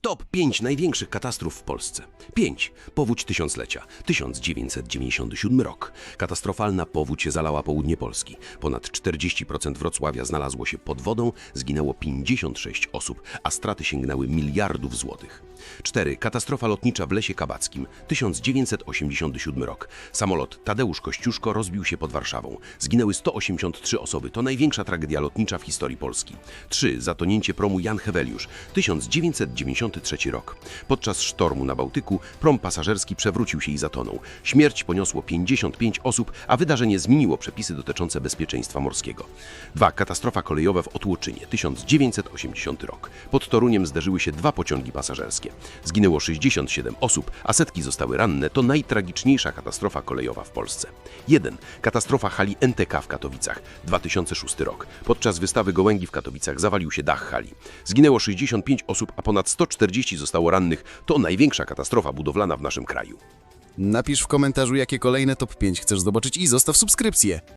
Top 5 największych katastrof w Polsce. 5. Powódź tysiąclecia. 1997 rok. Katastrofalna powódź zalała południe Polski. Ponad 40% Wrocławia znalazło się pod wodą, zginęło 56 osób, a straty sięgnęły miliardów złotych. 4. Katastrofa lotnicza w Lesie Kabackim. 1987 rok. Samolot Tadeusz Kościuszko rozbił się pod Warszawą. Zginęły 183 osoby. To największa tragedia lotnicza w historii Polski. 3. Zatonięcie promu Jan Heweliusz. 1993 rok. Podczas sztormu na Bałtyku prom pasażerski przewrócił się i zatonął. Śmierć poniosło 55 osób, a wydarzenie zmieniło przepisy dotyczące bezpieczeństwa morskiego. 2. Katastrofa kolejowa w Otłoczynie. 1980 rok. Pod Toruniem zderzyły się dwa pociągi pasażerskie. Zginęło 67 osób, a setki zostały ranne. To najtragiczniejsza katastrofa kolejowa w Polsce. 1. Katastrofa hali NTK w Katowicach. 2006 rok. Podczas wystawy Gołęgi w Katowicach zawalił się dach hali. Zginęło 65 osób, a ponad 140 zostało rannych. To największa katastrofa budowlana w naszym kraju. Napisz w komentarzu, jakie kolejne top 5 chcesz zobaczyć i zostaw subskrypcję.